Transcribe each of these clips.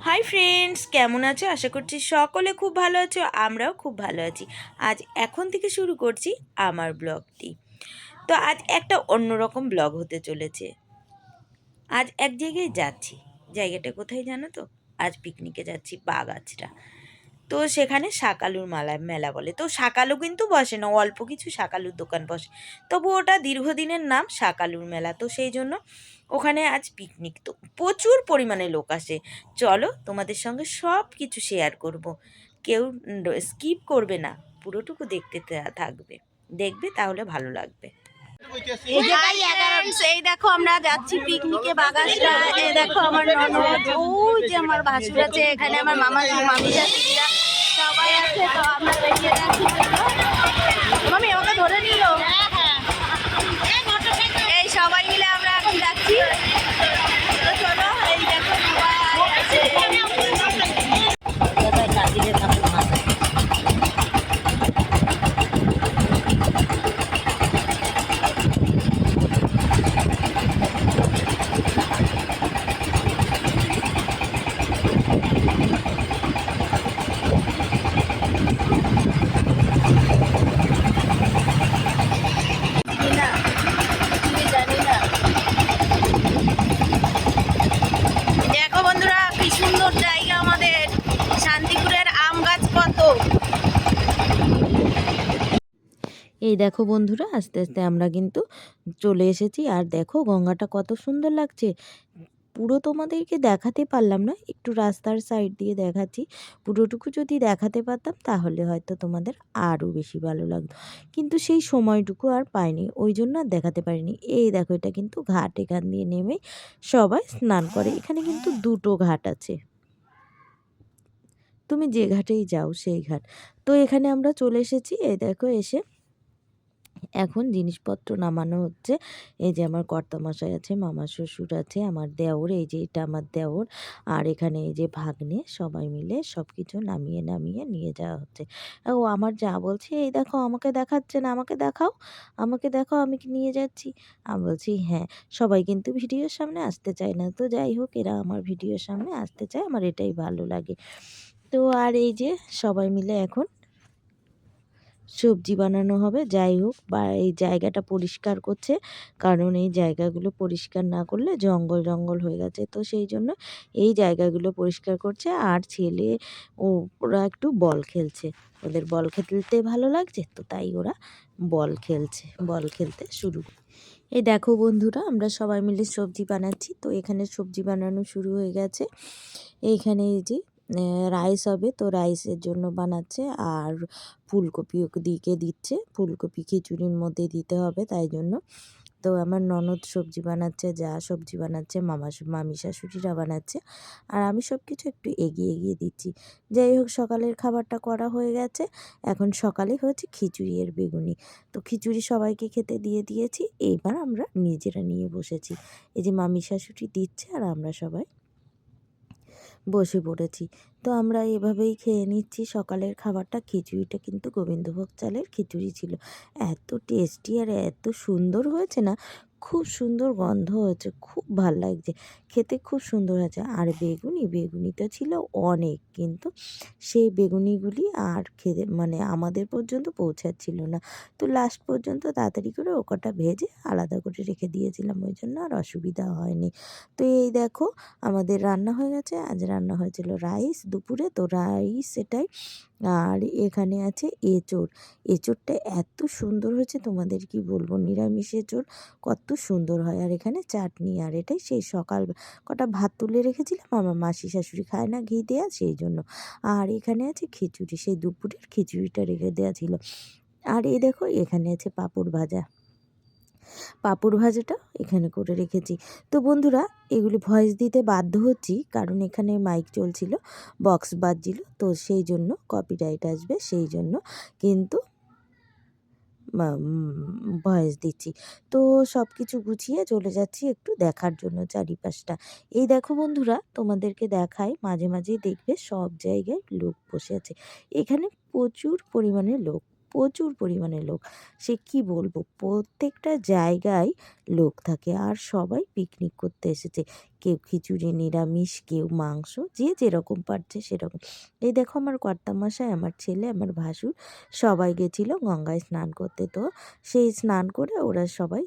Hi friends কেমন আছো? আশা করছি সকলে খুব ভালো আছো, আমরাও খুব ভালো আছি। আজ এখন থেকে শুরু করছি আমার ব্লগটি। তো আজ একটা অন্যরকম ব্লগ হতে চলেছে। আজ এক জায়গায় যাচ্ছি। জায়গাটা কোথায় জানো তো? আজ পিকনিকে যাচ্ছি বাগাছড়া। তো সেখানে শাকালুর মালা মেলা বলে। তো শাকালু কিন্তু বসে না, অল্প কিছু শাকালুর দোকান বসে। তবু ওটা দীর্ঘদিনের নাম শাকালুর মেলা। তো সেই জন্য ওখানে আজ পিকনিক তো প্রচুর পরিমাণে লোক আসে। চলো তোমাদের সঙ্গে সব কিছু শেয়ার করব। কেউ স্কিপ করবে না। পুরোটুকু দেখতে থাকবে। দেখবে তাহলে ভালো লাগবে। এই দেখো আমরা যাচ্ছি পিকনিকে বাগাসরা এই দেখো আমার ননদ। ওই যে আমার ভাসুর আছে এখানে আমার মামা মামি সবাই আছে তো আমরা বেরিয়ে যাচ্ছি। মামি আমাকে ধরে নিল। এই দেখো বন্ধুরা, আস্তে আস্তে আমরা কিন্তু চলে এসেছি। আর দেখো গঙ্গাটা কত সুন্দর লাগছে। পুরো তোমাদেরকে দেখাতে পারলাম না, একটু রাস্তার সাইড দিয়ে দেখাচ্ছি। পুরোটুকু যদি দেখাতে পারতাম, তাহলে হয়তো তোমাদের আরও বেশি ভালো লাগতো। কিন্তু সেই সময়টুকু আর পাইনি, ওই জন্য আর দেখাতে পারিনি। এই দেখো, এটা কিন্তু ঘাট, এখান দিয়ে নেমে সবাই স্নান করে। এখানে কিন্তু দুটো ঘাট আছে। তুমি যে ঘাটেই যাও, সেই ঘাট। তো এখানে আমরা চলে এসেছি, এই দেখো এসে এখন জিনিসপত্র নামানো হচ্ছে। এই যে আমার কর্তামশাই আছে মামা শ্বশুর আছে, আমার দেওর, এই যে এটা আমার দেওর। আর এখানে এই যে ভাগ্নে, সবাই মিলে সব কিছু নামিয়ে নামিয়ে নিয়ে যাওয়া হচ্ছে। ও আমার যা বলছে, এই দেখো, আমাকে দেখাচ্ছে না, আমাকে দেখাও আমাকে দেখাও, আমি কি নিয়ে যাচ্ছি? আমি বলছি হ্যাঁ সবাই কিন্তু ভিডিওর সামনে আসতে চায় না। তো যাই হোক, এরা আমার ভিডিওর সামনে আসতে চায়, আমার এটাই ভালো লাগে। তো আর এই যে সবাই মিলে এখন সবজি বানানো হবে, যাই হোক, বা এই জায়গাটা পরিষ্কার করছে, কারণ এই জায়গাগুলো পরিষ্কার না করলে জঙ্গল জঙ্গল হয়ে গেছে। তো সেই জন্য এই জায়গাগুলো পরিষ্কার করছে, আর ছেলে ওরা একটু বল খেলছে। ওদের বল খেলতে ভালো লাগছে, তো তাই ওরা বল খেলছে, বল খেলতে শুরু। এই দেখো বন্ধুরা, আমরা সবাই মিলে সবজি বানাচ্ছি। তো এখানে সবজি বানানো শুরু হয়ে গেছে। এইখানে এই যে রাইস হবে। তো রাইসের জন্য বানাচ্ছে আর ফুলকপিও দিকে দিচ্ছে। ফুলকপি খিচুড়ির মধ্যে দিতে হবে তাই জন্য। তো আমার ননদ সবজি বানাচ্ছে, যা সবজি বানাচ্ছে, মামা মামি শাশুড়িরা বানাচ্ছে। আর আমি সব কিছু একটু এগিয়ে এগিয়ে দিচ্ছি। যাই হোক, সকালের খাবারটা করা হয়ে গেছে। এখন সকালে হয়েছে খিচুড়ি আর বেগুনি। তো খিচুড়ি সবাইকে খেতে দিয়ে দিয়েছি। এইবার আমরা নিজেরা নিয়ে বসেছি। এই যে মামি শাশুড়ি দিচ্ছে আর আমরা সবাই বসে পড়েছি। তো আমরা এভাবেই খেয়ে নিচ্ছি। সকালের খাবারটা খিচুড়িটা কিন্তু গোবিন্দভোগ চালের খিচুড়ি ছিল। এত টেস্টি আর এত সুন্দর হয়েছে না? খুব সুন্দর গন্ধ হয়েছে, খুব ভালো লাগছে। খেতে খুব সুন্দর হয়েছে। আর বেগুনি, বেগুনিটা ছিল অনেক, কিন্তু সেই বেগুনিগুলি আর খেতে মানে আমাদের পর্যন্ত পৌঁছাচ্ছিল না। তো লাস্ট পর্যন্ত তাড়াতাড়ি করে ও কটা ভেজে আলাদা করে রেখে দিয়েছিলাম, ওই জন্য আর অসুবিধা হয়নি। তো এই দেখো, আমাদের রান্না হয়ে গেছে। আজ রান্না হয়েছিল রাইস, দুপুরে তো রাইস এটাই। আর এখানে আছে এঁচোড়। এঁচোড়টা এত সুন্দর হয়েছে, তোমাদের কি বলব? নিরামিষ এঁচোড় কত সুন্দর হয়। আর এখানে চাটনি আর এটাই সেই সকাল কটা ভাত তুলে রেখেছিলাম, আমার মাসি শাশুড়ি খায় না ঘি দেওয়া সেই জন্য। আর এখানে আছে খিচুড়ি, সেই দুপুরের খিচুড়িটা রেখে দেওয়া ছিল। আর এই দেখো এখানে আছে পাপড় ভাজা। পাপড় ভাজাটা এখানে করে রেখেছি। তো বন্ধুরা, এগুলি ভয়েস দিতে বাধ্য হচ্ছি কারণ এখানে মাইক চলছিল, বক্স বাজছিল, তো সেই জন্য কপিরাইট আসবে সেই জন্য। কিন্তু ভয়েস দিচ্ছি। তো সব কিছু গুছিয়ে চলে যাচ্ছি একটু দেখার জন্য চারিপাশটা। এই দেখো বন্ধুরা, তোমাদেরকে দেখায় মাঝে, মাঝেই দেখবে সব জায়গায় লোক বসে আছে। এখানে প্রচুর পরিমাণে লোক। প্রচুর পরিমাণে লোক। সে কি বলব? প্রত্যেকটা জায়গায় লোক থাকে আর সবাই পিকনিক করতে এসেছে। কেউ খিচুড়ি, নিরামিষ, কেউ মাংস, যে যেরকম পারছে সেরকম। এই দেখো আমার কর্তামশাই, আমার ছেলে, আমার ভাসুর, সবাই গেছিল গঙ্গায় স্নান করতে। তো সেই স্নান করে ওরা সবাই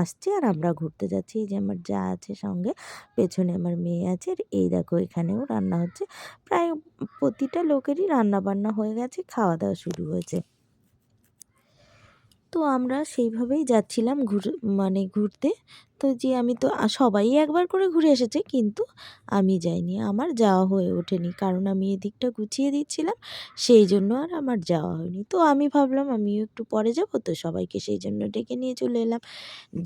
আসছে আর আমরা ঘুরতে যাচ্ছি। এই যে আমার যা আছে সঙ্গে, পেছনে আমার মেয়ে আছে। আর এই দেখো এখানেও রান্না হচ্ছে। প্রায় প্রতিটা লোকেরই রান্না বান্না হয়ে গেছে, খাওয়া দাওয়া শুরু হয়েছে। তো আমরা সেইভাবেই যাচ্ছিলাম ঘুর মানে ঘুরতে। তো যে আমি তো সবাই একবার করে ঘুরে এসেছে, কিন্তু আমি যাইনি, আমার যাওয়া হয়ে ওঠেনি। কারণ আমি এদিকটা গুছিয়ে দিচ্ছিলাম, সেই জন্য আর আমার যাওয়া হয়নি। তো আমি ভাবলাম আমিও একটু পরে যাব, তো সবাইকে সেই জন্য ডেকে নিয়ে চলে এলাম।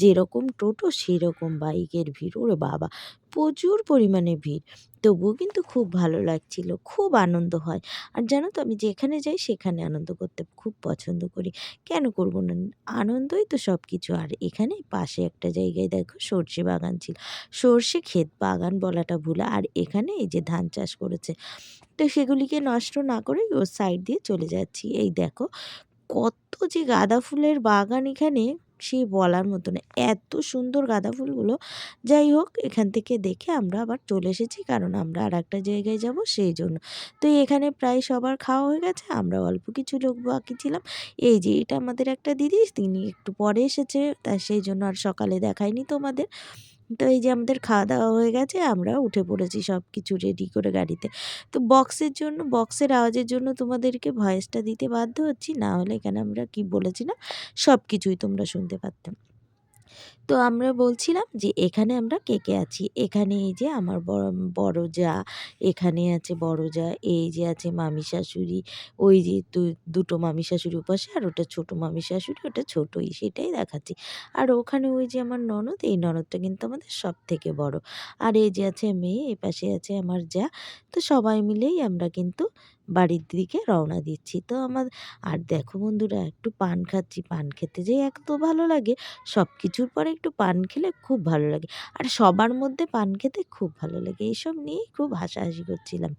যেরকম টোটো, সেরকম বাইকের ভিড়। ওরে বাবা, প্রচুর পরিমাণে ভিড়। তবুও কিন্তু খুব ভালো লাগছিল, খুব আনন্দ হয়। আর জানো তো, আমি যেখানে যাই, সেখানে আনন্দ করতে খুব পছন্দ করি। কেন করব না? আনন্দই তো সব কিছু আর এখানে পাশে একটা জায়গায় দেখো সর্ষে বাগান ছিল। সর্ষে ক্ষেত বাগান বলাটা ভুল, আর এখানে এই যে ধান চাষ করেছে। তো সেগুলিকে নষ্ট না করে ওর সাইড দিয়ে চলে যাচ্ছি। এই দেখো, কত যে গাঁদা ফুলের বাগান এখানে সে বলার মতন এত সুন্দর গাঁদা ফুলগুলো। যাই হোক, এখান থেকে দেখে আমরা আবার চলে এসেছি, কারণ আমরা আর একটা জায়গায় যাব সেই জন্য। তো এখানে প্রায় সবার খাওয়া হয়ে গেছে, আমরা অল্প কিছু লোক বাকি ছিলাম। এই যে, এটা আমাদের একটা দিদি, তিনি একটু পরে এসেছে, তা সেই জন্য আর সকালে দেখায়নি তোমাদের। তো এই যে আমাদের খাওয়া দাওয়া হয়ে গেছে, আমরা উঠে পড়েছি সব কিছু রেডি করে গাড়িতে। তো বক্সের জন্য বক্সের আওয়াজের জন্য তোমাদেরকে ভয়েসটা দিতে বাধ্য হচ্ছি, না হলে এখানে আমরা কি না সব কিছুই তোমরা শুনতে পারতাম তো আমরা বলছিলাম যে, এখানে আমরা কে কে আছি? এখানে এই যে আমার বড় বড় যা, এখানে আছে বড় যা, এই যে আছে মামি শাশুড়ি, ওই যে দুটো মামি শাশুড়ি উপাসে আর ওটা ছোট মামি শাশুড়ি, ওটা ছোটই, সেটাই দেখাচ্ছি। আর ওখানে ওই যে আমার ননদ, এই ননদটা কিন্তু আমাদের সব থেকে বড়। আর এই যে আছে মেয়ে, এই পাশে আছে আমার যা। তো সবাই মিলেই আমরা কিন্তু বাড়ির দিকে রওনা দিচ্ছি। তো আমার, আর দেখো বন্ধুরা, একটু পান খাচ্ছি, পান খেতে যে এত ভালো লাগে সব কিছুর পরে একটু পান খেলে খুব ভালো লাগে। আর সবার মধ্যে পান খেতে খুব ভালো লাগে, এইসব নিয়েই খুব হাসাহাসি করছিলাম।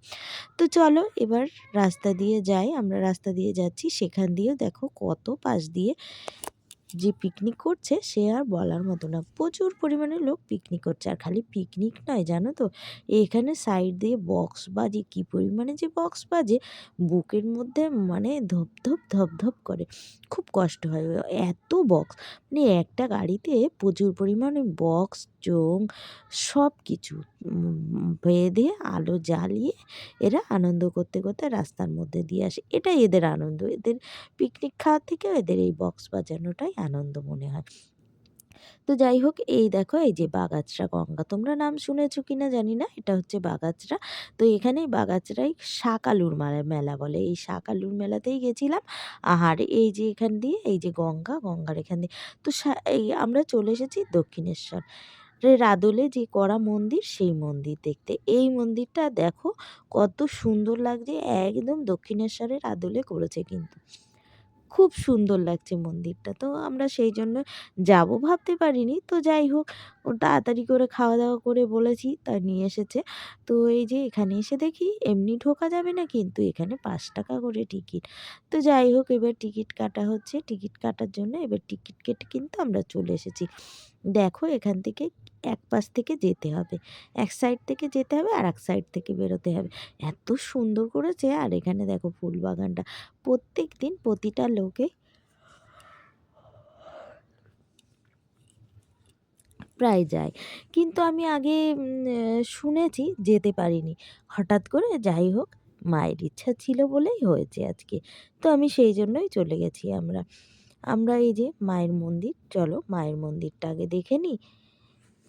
তো চলো এবার রাস্তা দিয়ে যাই, আমরা রাস্তা দিয়ে যাচ্ছি, সেখান দিয়েও দেখো কত পাশ দিয়ে যে পিকনিক করছে সে আর বলার মতো না। প্রচুর পরিমাণে লোক পিকনিক করছে আর খালি পিকনিক নয়, জানো তো? এখানে সাইড দিয়ে বক্স বাজে, কী পরিমাণে যে বক্স বাজে, বুকের মধ্যে মানে ধপ ধপ ধপ ধপ করে। খুব কষ্ট হয়। এত বক্স মানে একটা গাড়িতে প্রচুর পরিমাণে বক্স চোং সব কিছু বেঁধে আলো জ্বালিয়ে এরা আনন্দ করতে করতে রাস্তার মধ্যে দিয়ে আসে। এটাই এদের আনন্দ। এদের পিকনিক খাওয়ার থেকে এদের এই বক্স বাজানোটাই আনন্দ মনে হয়। তো যাই হোক, এই দেখো, এই যে বাগাছড়া গঙ্গা। তোমরা নাম শুনেছো কি না জানি না, এটা হচ্ছে বাগাছড়া। তো এখানে বাগাছড়াই শাকালুর মেলা মেলা বলে। এই শাকালুর মেলাতেই গেছিলাম। আর এই যে এখান দিয়ে, এই যে গঙ্গা, গঙ্গার এখান দিয়ে। তো এই আমরা চলে এসেছি দক্ষিণেশ্বর। রের আদলে যে করা মন্দির, সেই মন্দির দেখতে। এই মন্দিরটা দেখো কত সুন্দর লাগছে, একদম দক্ষিণেশ্বরের আদলে করেছে কিন্তু। খুব সুন্দর লাগছে মন্দিরটা। তো আমরা সেই জন্য যাব ভাবতে পারিনি। তো যাই হোক তাড়াতাড়ি করে খাওয়া দাওয়া করে বলেছি, তা নিয়ে এসেছে। তো এই যে এখানে এসে দেখি এমনি ঢোকা যাবে না কিন্তু এখানে পাঁচ টাকা করে টিকিট। তো যাই হোক, এবার টিকিট কাটা হচ্ছে। টিকিট কাটার জন্য এবার টিকিট কেটে কিন্তু আমরা চলে এসেছি। দেখো এখান থেকে এক পাশ থেকে যেতে হবে। এক সাইড থেকে যেতে হবে আর এক সাইড থেকে বেরোতে হবে। এত সুন্দর করেছে আর এখানে দেখো ফুল বাগানটা। প্রত্যেক দিন প্রতিটা লোকে প্রায় যায়। কিন্তু আমি আগে শুনেছি যেতে পারিনি। হঠাৎ করে যাই হোক, মায়ের ইচ্ছা ছিল বলেই হয়েছে আজকে। তো আমি সেই জন্যই চলে গেছি আমরা। আমরা এই যে মায়ের মন্দির, চলো মায়ের মন্দিরটা আগে দেখে নিই।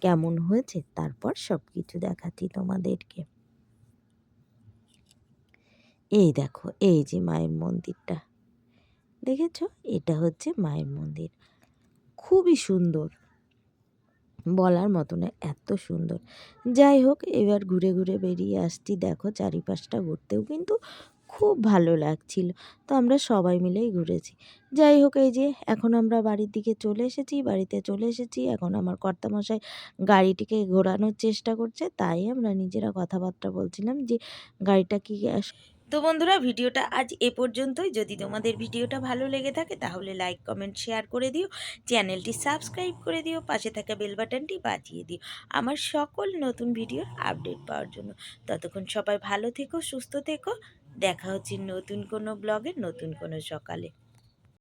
কেমন হয়েছে, তারপর সব কিছু দেখাচ্ছি তোমাদেরকে। এই দেখো, এই যে মায়ের মন্দিরটা। দেখেছ? এটা হচ্ছে মায়ের মন্দির। খুবই সুন্দর। বলার মতো না, এত সুন্দর। যাই হোক, এবার ঘুরে ঘুরে বেরিয়ে আসছি। দেখো, চারিপাশটা ঘুরতেও কিন্তু খুব ভালো লাগছিল। তো আমরা সবাই মিলেই ঘুরেছি। যাই হোক, এই যে এখন আমরা বাড়ির দিকে চলে এসেছি, বাড়িতে চলে এসেছি। এখন আমার কর্তামশাই গাড়িটিকে ঘোরানোর চেষ্টা করছে। তাই আমরা নিজেরা কথাবার্তা বলছিলাম যে গাড়িটা কি তো বন্ধুরা, ভিডিওটা আজ এ পর্যন্তই। যদি তোমাদের ভিডিওটা ভালো লেগে থাকে, তাহলে লাইক, কমেন্ট, শেয়ার করে দিও। চ্যানেলটি সাবস্ক্রাইব করে দিও। পাশে থাকা বেল বাটনটি বাজিয়ে দিও। আমার সকল নতুন ভিডিওর আপডেট পাওয়ার জন্য। ততক্ষণ সবাই ভালো থেকো, সুস্থ থেকো। দেখা হচ্ছে নতুন কোনো ব্লগে নতুন কোনো সকালে।